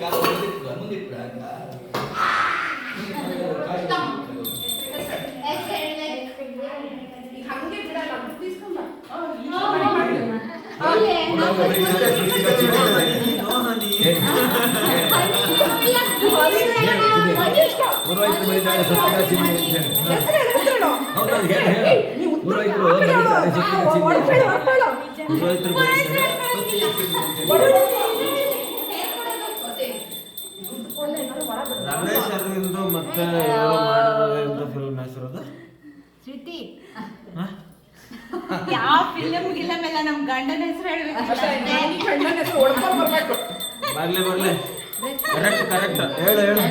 కాదు ముందు ముందు ఇప్పుడు ಪುರೋಹಿತರು ಪುರೋಹಿತರು ರಮೇಶ್ ಅರವಿಂದ್ ಮತ್ತೆ ಇವ್ರು ಮಾಡಿರೋದು ಫಿಲ್ಮ್ ಹೆಸರದು ಶ್ರುತಿ. ಯಾವ ಫಿಲಮ್ ಗಿಲಮ್ ಎಲ್ಲ ನಮ್ ಗಂಡನ ಹೆಸರು ಹೇಳ್ಬೇಕು. ಬರ್ಲಿ ಬರ್ಲಿ. ಕರೆಕ್ಟ್ ಕರೆಕ್ಟ್ ಹೇಳು ಹೇಳು.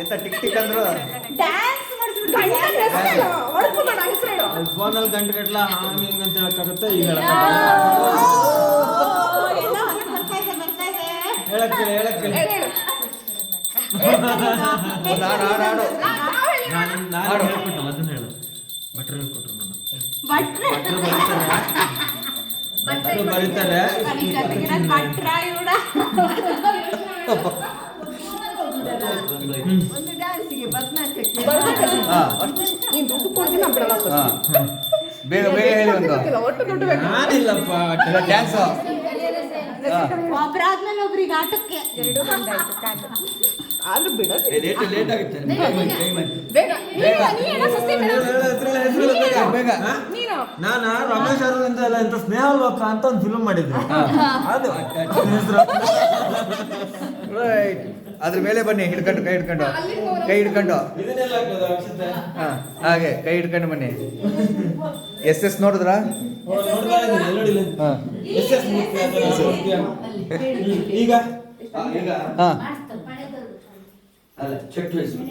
ಎಂತ ಟಿಕ್ ಟಿಕ್ ಅಂದ್ರು? ಫೋನಲ್ಲಿ ಗಂಟೆ ಕಟ್ಲ ಹಂಗೆ ಹಿಂಗೆ ಅಂತ ಹೇಳಕ್ಕಾಗುತ್ತೆ? ಈಗ ಬರ್ತಾ ನಾನು ನಾನು ಹೇಳ್ಕೊಟ್ಟು ಅದನ್ನ ಹೇಳು. ಭಟ್ರು ಹೇಳ್ಕೊಟ್ರು ನಾನು ಭಟ್ರೆ ಬರೀತಾರೆ. ಭಟ್ರು ಬರೀತಾರೆ. ಭಟ್ರ ಇವ್ರ ಹಾ. ನೀನ್ ದುಡ್ಡು ಕೊಡ್ತೀನಿ ಬಿಡಲ್ಲ ಬೇಗ ಬೇಗ ಹೇಳಿ ಒಂದು. ಒಟ್ಟು ದುಡ್ಡು ಬೇಕು. ನಾನಿಲ್ಲಪ್ಪ ಡ್ಯಾನ್ಸ್ ಒಬ್ರಾದ್ಮೇಲೆ ಒಬ್ರಿಗೆ ಆಟಕ್ಕೆ ಆದ್ರೂ ಬಿಡೋದು ಲೇಟ್ ಲೇಟ್ ಆಗುತ್ತೆ ಬೇಗ ನೀನು ನೀನು ಸಸ್ತಿ ಬೇಡ. ಬೇಗ. ನೀನು ನಾನು. ರಮೇಶ್ ಅರವಿಂದ ಎಲ್ಲ ಎಂತ ಸ್ನೇಹ ಲೋಕ ಅಂತ ಒಂದು ಫಿಲ್ಮ್ ಮಾಡಿದ್ರು ಅದು. ರೈಟ್ ಅದ್ರ ಮೇಲೆ ಬನ್ನಿ ಹಿಡ್ಕೊಂಡು ಕೈ ಹಿಡ್ಕೊಂಡು. ಕೈ ಹಿಡ್ಕೊಂಡು. ಹಾಗೆ ಕೈ ಹಿಡ್ಕೊಂಡು ಬನ್ನಿ. ಎಸ್ ಎಸ್ ನೋಡಿದ್ರಾ? ನೋಡ್ತಾ ಇದ್ದೀನಿ ನೋಡಿಲ್ಲ ಹಾ. S S Murthy Murthy. ಈಗ? ಈಗ? ಹಾ ಅಲ್ಲ ಚೆಕ್ ವಯಸ್ಸು